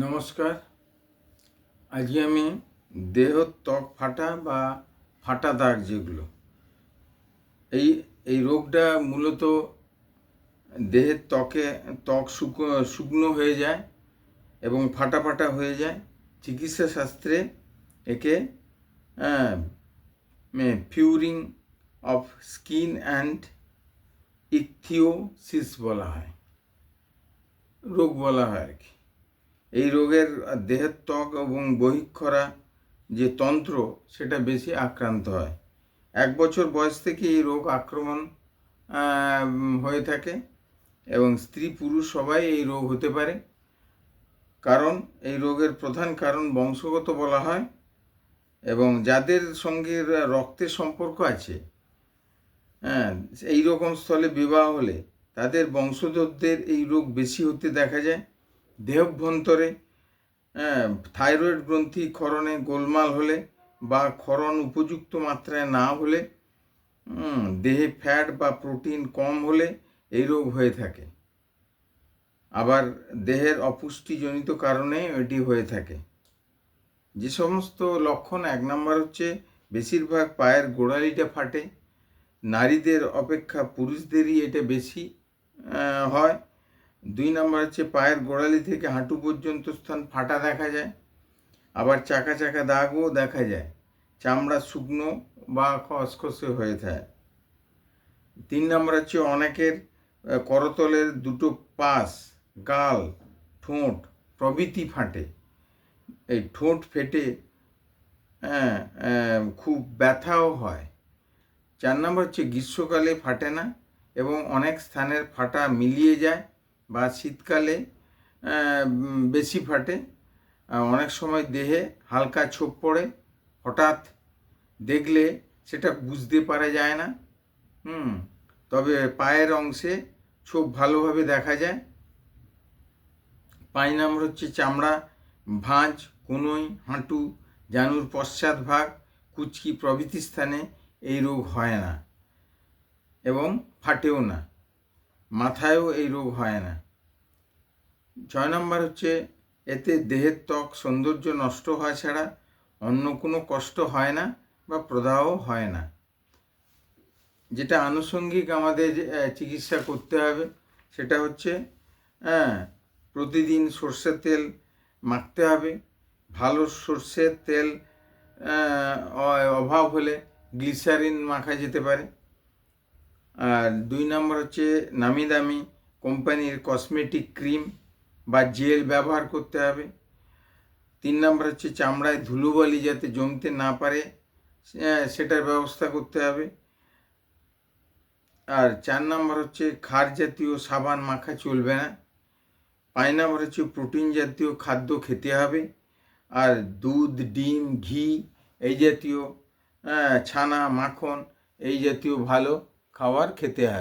নমস্কার। আজকে আমি দেহ, ত্বক ফাটা বা ফাটা দাগ যেগুলো, এই এই রোগটা মূলত দেহের ত্বকে, ত্বক শুকনো শুকনো হয়ে যায় এবং ফাটা ফাটা হয়ে যায়। চিকিৎসা শাস্ত্রে একে furring of skin and ichthyosis বলা হয়। রোগ বলা হয় আর কি। এই রোগের দেহের ত্বক এবং বহিক্ষরা যে তন্ত্র, সেটা বেশি আক্রান্ত হয়। এক বছর বয়স থেকে এই রোগ আক্রমণ হয়ে থাকে এবং স্ত্রী পুরুষ সবাই এই রোগ হতে পারে। কারণ, এই রোগের প্রধান কারণ বংশগত বলা হয় এবং যাদের সঙ্গে রক্তের সম্পর্ক আছে হ্যাঁ এই রকম স্থলে বিবাহ হলে তাদের বংশধরদের এই রোগ বেশি হতে দেখা যায়। দেহভ্যন্তরে হ্যাঁ, থাইরয়েড গ্রন্থি ক্ষরণে গোলমাল হলে বা ক্ষরণ উপযুক্ত মাত্রায় না হলে দেহে ফ্যাট বা প্রোটিন কম হলে এই রোগ হয়ে থাকে। আবার দেহের অপুষ্টিজনিত কারণে এটি হয়ে থাকে। যে সমস্ত লক্ষণ এক নম্বর হচ্ছে বেশিরভাগ পায়ের গোড়ালিটা ফাটে নারীদের অপেক্ষা পুরুষদেরই এটা বেশি হয়। দুই নম্বর হচ্ছে পায়ের গোড়ালি থেকে হাঁটু পর্যন্ত স্থান ফাটা দেখা যায়, আবার চাকা চাকা দাগও দেখা যায়, চামড়া শুকনো বা খসখসে হয়ে থাকে। তিন নম্বর হচ্ছে অনেকের করতলের দুটো পাশ, গাল, ঠোঁট প্রভৃতি ফাটে। এই ঠোঁট ফেটে হ্যাঁ খুব ব্যথাও হয়। চার নম্বর হচ্ছে গ্রীষ্মকালে ফাটে না এবং অনেক স্থানের ফাটা মিলিয়ে যায় বা শীতকালে বেশি ফাটে। অনেক সময় দেহে হালকা ছোপ পড়ে। হঠাৎ দেখলে সেটা বুঝতে পারা যায় না। হুম, তবে পায়ের অংশে ছোপ ভালোভাবে দেখা যায়। পাঁচ নম্বর হচ্ছে চামড়া, ভাঁজ, কনুই, হাঁটু, জানুর পশ্চাৎ ভাগ, কুচকি প্রভৃতি স্থানে এই রোগ হয় না এবং ফাটেও না। মাথায়ও এই রোগ হয় না। ছয় নম্বর হচ্ছে, এতে দেহের ত্বক সৌন্দর্য নষ্ট হয় ছাড়া অন্য কোনো কষ্ট হয় না বা প্রদাহ হয় না। যেটা আনুষঙ্গিক আমাদের চিকিৎসা করতে হবে, সেটা হচ্ছে হ্যাঁ প্রতিদিন সর্ষের তেল মাখতে হবে। ভালো সর্ষের তেল অভাব হলে গ্লিসারিন মাখা যেতে পারে। আর দুই নম্বর হচ্ছে, নামি দামি কোম্পানির কসমেটিক ক্রিম বা জেল ব্যবহার করতে হবে। তিন নম্বর হচ্ছে চামড়ায় ধুলোবালি যাতে জমতে না পারে সেটার ব্যবস্থা করতে হবে। আর চার নম্বর হচ্ছে খার জাতীয় সাবান মাখা চলবে না। পাঁচ নম্বর হচ্ছে প্রোটিন জাতীয় খাদ্য খেতে হবে। আর দুধ, ডিম, ঘি এই জাতীয় ছানা, মাখন এই জাতীয় ভালো খাবার খেতে হবে।